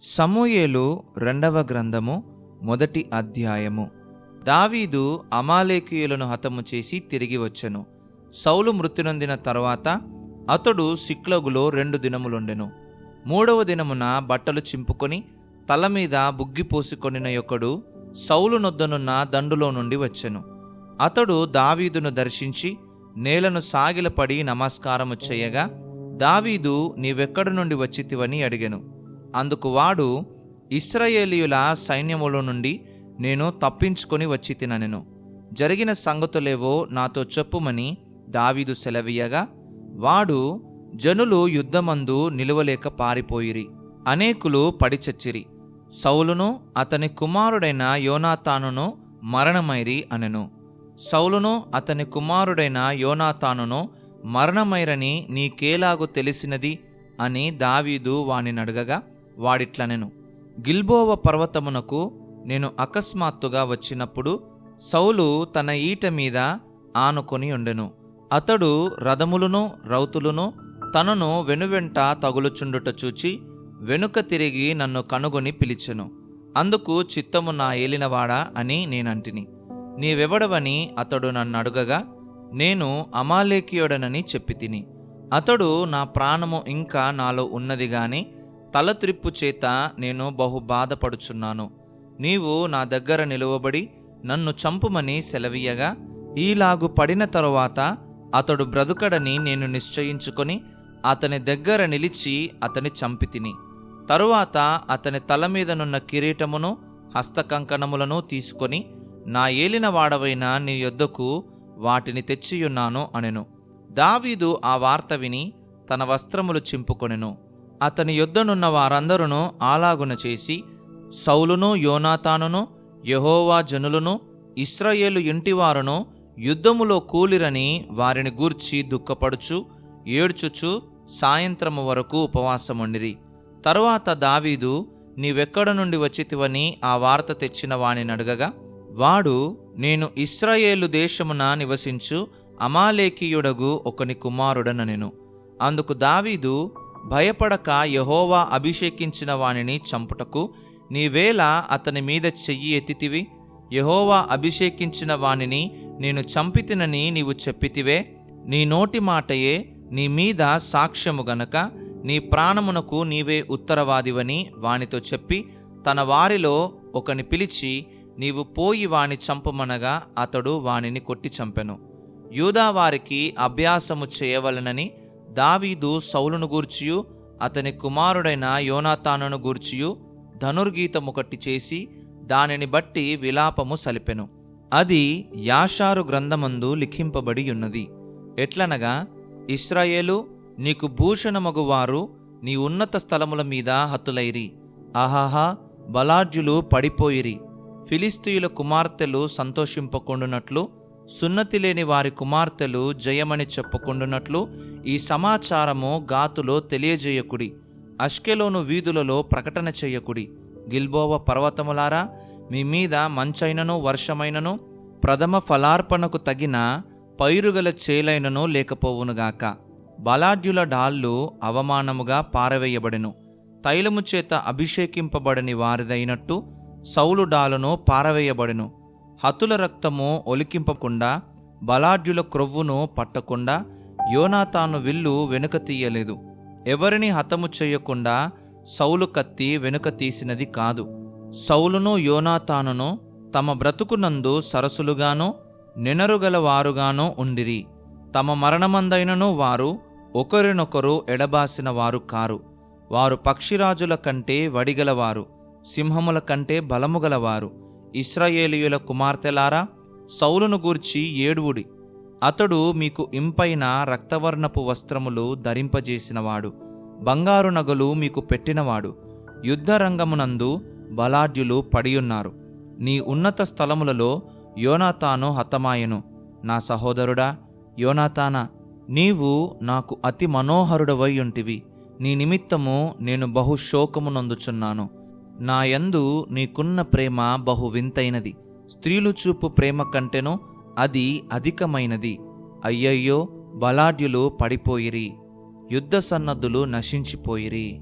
సమూయేలు రెండవ గ్రంథము మొదటి అధ్యాయము. దావీదు అమాలేకీయులను హతము చేసి తిరిగి వచ్చెను. సౌలు మృతి నొందిన తర్వాత అతడు సిక్లగులో రెండు దినములుండెను. మూడవ దినమున బట్టలు చింపుకొని తల మీద బుగ్గి పోసుకొనిన యొక్కడు సౌలు నొద్దనున్న దండులో నుండి వచ్చెను. అతడు దావీదును దర్శించి నేలను సాగిలపడి నమస్కారము చేయగా దావీదు నీవెక్కడి నుండి వచ్చితివని అడిగెను. అందుకు వాడు ఇస్రాయేలీయుల సైన్యములో నుండి నేను తప్పించుకొని వచ్చి తిననెను జరిగిన సంగతులేవో నాతో చెప్పుమని దావీదు సెలవీయగా వాడు జనులు యుద్ధమందు నిలువలేక పారిపోయిరి అనేకులు పడిచచ్చిరి. సౌలును అతని కుమారుడైన యోనాతానును మరణమైరి అనెను. సౌలును అతని కుమారుడైన యోనాతానును మరణమైరని నీకేలాగు తెలిసినది అని దావీదు వానినడగగా వాడిట్లనెను. గిల్బోవ పర్వతమునకు నేను అకస్మాత్తుగా వచ్చినప్పుడు సౌలు తన ఈట మీద ఆనుకొని ఉండెను. అతడు రథములను రౌతులను తనను వెనువెంట తగులుచుండుట చూచి వెనుక తిరిగి నన్ను కనుగొని పిలిచెను. అందుకు చిత్తము నా ఏలినవాడా అని నేనంటిని. నీవెవడవని అతడు నన్ను అడుగగా నేను అమాలేకియుడనని చెప్పి తిని అతడు నా ప్రాణము ఇంకా నాలో ఉన్నది గాని తల త్రిప్పు చేత నేను బహు బాధపడుచున్నాను. నీవు నా దగ్గర నిలువబడి నన్ను చంపుమని సెలవీయగా ఈలాగు పడిన తరువాత అతడు బ్రతుకడని నేను నిశ్చయించుకొని అతని దగ్గర నిలిచి అతని చంపితిని. తరువాత అతని తల మీదనున్న కిరీటమును హస్తకంకణములను తీసుకొని నా ఏలిన వాడవైన నీ యొద్దకు వాటిని తెచ్చియున్నాను అనెను. దావీదు ఆ వార్త విని తన వస్త్రములు చింపుకొనెను. అతని యుద్ధనున్న వారందరును ఆలాగున చేసి సౌలును యోనాతానును యహోవా జనులను ఇస్రాయేలు ఇంటివారును యుద్ధములో కూలిరని వారిని గూర్చి దుఃఖపడుచు ఏడ్చుచు సాయంత్రము వరకు ఉపవాసముండిరి. తరువాత దావీదు నీవెక్కడ నుండి వచ్చితివని ఆ వార్త తెచ్చిన వాణిని అడగగా వాడు నేను ఇస్రాయేలు దేశమున నివసించు అమాలేకీయుడగు ఒకని కుమారుడననెను అందుకు దావీదు భయపడక యహోవా అభిషేకించిన వానిని చంపుటకు నీవేళ అతని మీద చెయ్యి ఎత్తితివి? యహోవా అభిషేకించిన వానిని నేను చంపితినని నీవు చెప్పితివే? నీ నోటి మాటయే నీ మీద సాక్ష్యము గనక నీ ప్రాణమునకు నీవే ఉత్తరవాదివని వానితో చెప్పి తన వారిలో ఒకని పిలిచి నీవు పోయి వాని చంపమనగా అతడు వానిని కొట్టి చంపెను. యూదా వారికి అభ్యాసము చేయవలనని దావీదు సౌలును గూర్చియు అతని కుమారుడైన యోనాతానును గూర్చియు ధనుర్గీతముకట్టి చేసి దానిని బట్టి విలాపము సలిపెను. అది యాషారు గ్రంథమందు లిఖింపబడి ఉన్నది ఎట్లనగా ఇస్రాయేలు నీకు భూషణమగువారు నీ ఉన్నత స్థలముల మీద హతులైరి ఆహాహా బలార్జులు పడిపోయిరి. ఫిలిస్తీయుల కుమార్తెలు సంతోషింపకుండునట్లు సున్నతి లేని వారి కుమార్తెలు జయమని చెప్పుకుంటున్నట్లు ఈ సమాచారము గాతులో తెలియజేయకుడి. అష్కెలోను వీధులలో ప్రకటన చేయకుడి. గిల్బోవ పర్వతములారా మీ మీద మంచైనను వర్షమైనను ప్రథమ ఫలార్పణకు తగిన పైరుగల చేలైనను లేకపోవునుగాక. బలాఢ్యుల డాళ్ళు అవమానముగా పారవేయబడెను. తైలము చేత అభిషేకింపబడని వారిదైనట్టు సౌలు డాలను పారవేయబడెను. హతుల రక్తము ఒలికింపకుండా బలాఢ్యుల క్రొవ్వును పట్టకుండా యోనాతాను విల్లు వెనుక తీయలేదు. ఎవరిని హతము చేయకుండా సౌలు కత్తి వెనుక తీసినది కాదు. సౌలును యోనాతానును తమ బ్రతుకునందు సరసులుగాను నినరుగల వారుగాను ఉండిరి. తమ మరణమందైనను వారు ఒకరినొకరు ఎడబాసిన వారు కారు. వారు పక్షిరాజుల కంటే వడిగలవారు సింహముల కంటే బలముగలవారు. ఇస్రాయేలీయుల కుమార్తెలారా సౌలును గూర్చి ఏడువుడి. అతడు మీకు ఇంపైన రక్తవర్ణపు వస్త్రములు ధరింపజేసినవాడు. బంగారు నగలు మీకు పెట్టినవాడు. యుద్ధరంగమునందు బలాఢ్యులు పడియున్నారు. నీ ఉన్నత స్థలములలో యోనాతాను హతమాయెను. నా సహోదరుడా యోనాతానా నీవు నాకు అతి మనోహరుడవై ఉంటివి. నీ నిమిత్తము నేను బహుశోకము నందుచున్నాను నా యందు నీకున్న ప్రేమ బహు వింతైనది స్త్రీలు చూపు ప్రేమ కంటెను అది అధికమైనది. అయ్యయ్యో బలాఢ్యులు పడిపోయిరి. యుద్ధ సన్నద్ధులు నశించిపోయిరి.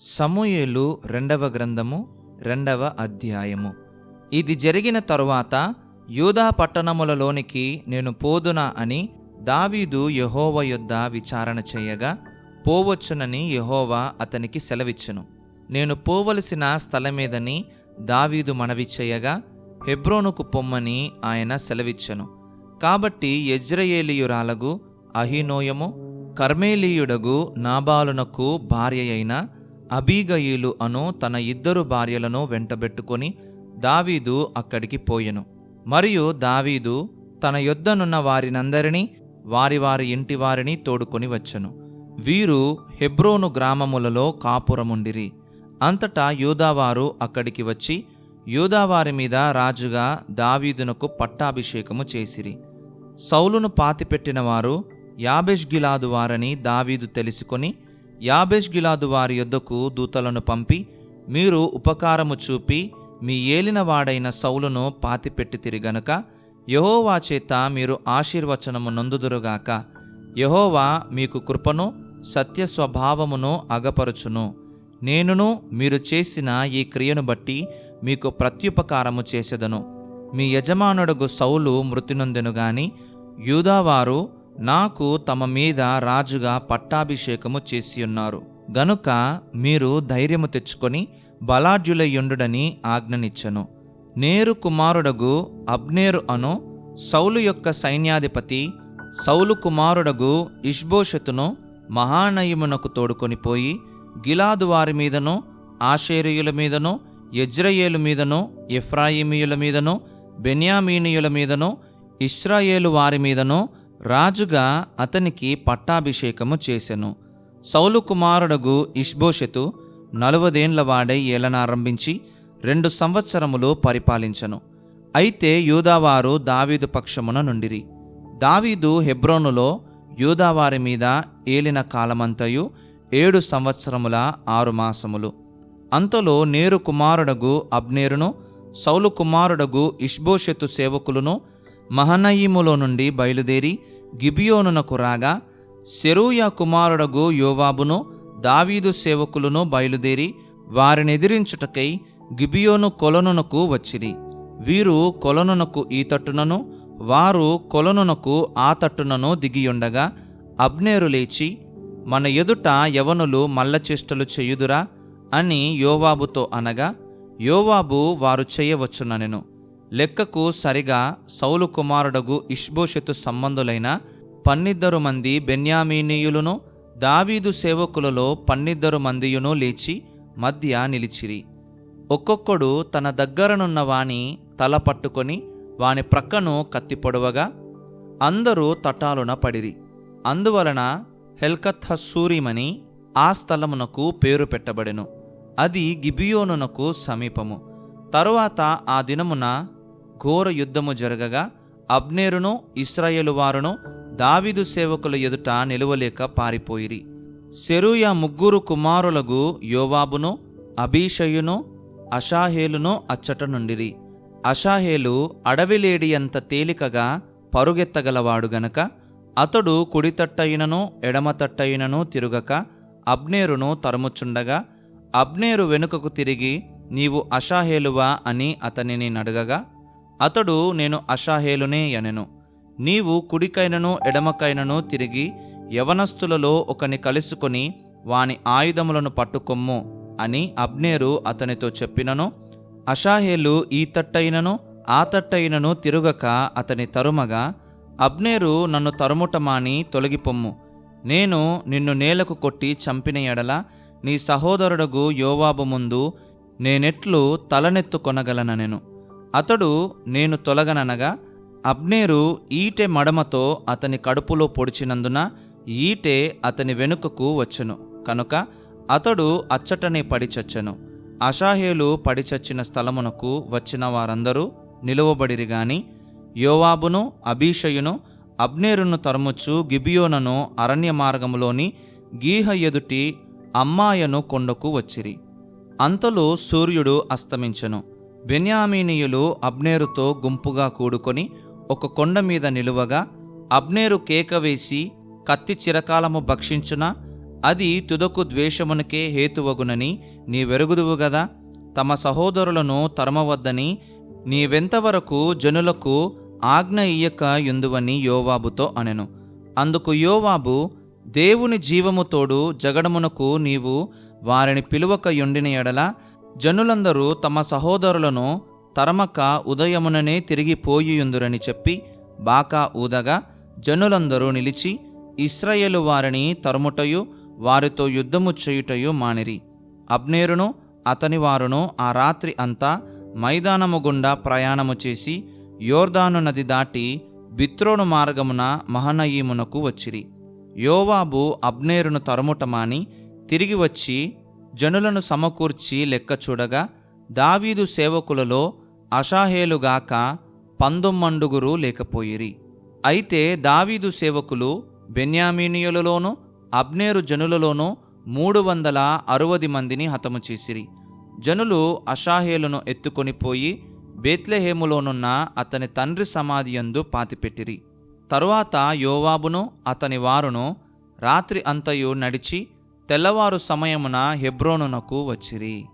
సమూయేలు రెండవ గ్రంథము రెండవ అధ్యాయము. ఇది జరిగిన తరువాత యూదా పట్టణములలోనికి నేను పోదునా అని దావీదు యహోవ యొద్ద విచారణ చేయగా పోవచ్చునని యహోవా అతనికి సెలవిచ్చును. నేను పోవలసిన స్థలమేదని దావీదు మనవి చేయగా హెబ్రోనుకు పొమ్మని ఆయన సెలవిచ్చను. కాబట్టి ఎజ్రయేలియురాలగు అహినోయము కర్మేలీయుడగు నాబాలునకు భార్య అయిన అబీగయీలు అను తన ఇద్దరు భార్యలను వెంటబెట్టుకొని దావీదు అక్కడికి పోయెను. మరియు దావీదు తన యొద్దనున్న వారినందరినీ వారి వారి ఇంటి వారిని తోడుకొని వచ్చెను. వీరు హెబ్రోను గ్రామములలో కాపురముండిరి. అంతటా యూదావారు అక్కడికి వచ్చి యూదావారి మీద రాజుగా దావీదునకు పట్టాభిషేకము చేసిరి. సౌలును పాతిపెట్టిన వారు గిలాదు వారని దావీదు తెలుసుకొని యాబేష్ గిలాదు వారి యొద్దకు దూతలను పంపి మీరు ఉపకారము చూపి మీ ఏలినవాడైన సౌలును పాతిపెట్టితిరి గనుక యహోవా చేత మీరు ఆశీర్వచనము నొందుదురుగాక. యహోవా మీకు కృపను సత్య స్వభావమును అగపరుచును. నేనును మీరు చేసిన ఈ క్రియను బట్టి మీకు ప్రత్యుపకారము చేసెదను. మీ యజమానుడగు సౌలు మృతినొందెను గాని యూదావారు నాకు తమ మీద రాజుగా పట్టాభిషేకము చేసియున్నారు. గనుక మీరు ధైర్యము తెచ్చుకొని బలాఢ్యులయ్యుండుడని ఆజ్ఞనిచ్చెను. నేరు కుమారుడగు అబ్నేరు అను సౌలు యొక్క సైన్యాధిపతి సౌలు కుమారుడగు ఇష్బోషతును మహానయమునకు తోడుకొని పోయి గిలాదు వారి మీదను ఆషేరియుల మీదను యజ్రయేలు మీదను ఎఫ్రాయిమీయుల మీదను బెన్యామీనియుల మీదను ఇస్రాయేలు వారి మీదను రాజుగా అతనికి పట్టాభిషేకము చేసెను. సౌలు కుమారుడగు ఇష్బోషెతు నలువదేండ్ల వాడై ఏలనారంభించి రెండు సంవత్సరములు పరిపాలించను. అయితే యూదావారు దావీదు పక్షమున నుండిరి. దావీదు హెబ్రోనులో యూదావారి మీద ఏలిన కాలమంతయు ఏడు సంవత్సరముల ఆరు మాసములు. అంతలో నేరు కుమారుడగు అబ్నేరును సౌలు కుమారుడగు ఇష్బోషెతు సేవకులను మహనయీములో నుండి బయలుదేరి గిబియోనునకు రాగా సెరూయా కుమారుడగు యోవాబును దావీదు సేవకులను బయలుదేరి వారినెదిరించుటకై గిబియోను కొలనునకు వచ్చిరి. వీరు కొలనునకు ఈ తట్టునను వారు కొలనునకు ఆ తట్టునను దిగియుండగా అబ్నేరు లేచి మన ఎదుట యవనులు మల్లచేష్టలు చేయుదురా? అని యోవాబుతో అనగా యోవాబు వారు చేయవచ్చుననెను. లెక్కకు సరిగా సౌలు కుమారుడగు ఇష్బోషెతు సంబంధులైన పన్నిద్దరు మంది బెన్యామీనీయులను దావీదు సేవకులలో పన్నిద్దరు మందియును లేచి మధ్య నిలిచిరి. ఒక్కొక్కడు తన దగ్గరనున్న వాని తల పట్టుకొని వాని ప్రక్కను కత్తి పొడవగా అందరూ తటాలున పడిరి. అందువలన హెల్కత్ హస్సూరిమని ఆ స్థలమునకు పేరు పెట్టబడెను. అది గిబియోనునకు సమీపము. తరువాత ఆ దినమున ఘోర యుద్ధము జరగగా అబ్నేరును ఇస్రాయేలు వారును దావీదు సేవకుల ఎదుట నిలువలేక పారిపోయిరి. సెరూయ ముగ్గురు కుమారులగు యోవాబును అభిషయును అషాహేలును అచ్చట నుండిరి. అషాహేలు అడవిలేడి అంత తేలికగా పరుగెత్తగలవాడు గనక అతడు కుడితట్టయినను ఎడమతట్టయినను తిరుగక అబ్నేరును తరుముచుండగా అబ్నేరు వెనుకకు తిరిగి నీవు అషాహేలువా అని అతనిని నడగగా అతడు నేను అషాహేలునే అనెను. నీవు కుడికైనను ఎడమకైనను తిరిగి యవనస్తులలో ఒకని కలుసుకొని వాని ఆయుధములను పట్టుకొమ్ము అని అబ్నేరు అతనితో చెప్పినను. అషాహేలు ఈ తట్టయినను ఆ తట్టైనను తిరుగక అతని తరుమగా అబ్నేరు నన్ను తరుముటమాని తొలగిపొమ్ము. నేను నిన్ను నేలకు కొట్టి చంపిన ఎడల నీ సహోదరుడగు యోవాబు ముందు నేనెట్లు తలనెత్తుకొనగలననెను అతడు నేను తొలగననగా అబ్నేరు ఈటె మడమతో అతని కడుపులో పొడిచినందున ఈటె అతని వెనుకకు వచ్చెను. కనుక అతడు అచ్చటనే పడిచచ్చెను అషాహేలు పడిచచ్చిన స్థలమునకు వచ్చిన వారందరూ నిలువబడిరి గాని యోవాబును అభిషయును అబ్నేరును తరుముచ్చు గిబియోనను అరణ్య మార్గములోని గీహ ఎదుటి అమ్మాయను కొండకు వచ్చిరి. అంతలో సూర్యుడు అస్తమించెను. బెన్యామీనీయులు అబ్నేరుతో గుంపుగా కూడుకొని ఒక కొండ మీద నిలువగా అబ్నేరు కేక వేసి కత్తి చిరకాలము భక్షించున అది తుదకు ద్వేషమునకే హేతువగునని నీవెరుగుదువు గదా తమ సహోదరులను తరమవద్దని నీవెంతవరకు జనులకు ఆజ్ఞ ఇయ్యక యుందువని యోవాబుతో అనెను. అందుకు యోవాబు దేవుని జీవము తోడు జగడమునకు నీవు వారిని పిలువక యుండిన ఎడల జనులందరూ తమ సహోదరులను తరమక ఉదయముననే తిరిగిపోయియుందురని చెప్పి బాకా ఊదగా జనులందరూ నిలిచి ఇస్రాయేలు వారిని తరుముటయు వారితో యుద్ధము చేయుటయు మానిరి. అబ్నేరును అతని వారును ఆ రాత్రి అంతా మైదానము గుండా ప్రయాణము చేసి యోర్దాను నది దాటి బిత్రోను మార్గమున మహనయీమునకు వచ్చిరి. యోవాబు అబ్నేరును తరుముటమాని తిరిగి వచ్చి జనులను సమకూర్చి లెక్క చూడగా దావీదు సేవకులలో అషాహేలుగాక పందొమ్మండుగురు లేకపోయిరి. అయితే దావీదు సేవకులు బెన్యామీనియులలోనూ అబ్నేరు జనులలోనూ మూడు వందల అరవది మందిని హతము చేసిరి. జనులు అషాహేలును ఎత్తుకొని పోయి బేత్లెహేములోనున్న అతని తండ్రి సమాధి యందు పాతిపెట్టిరి. తరువాత యోవాబును అతని వారును రాత్రి అంతయు నడిచి తెల్లవారు సమయమున హెబ్రోనునకు వచ్చిరి.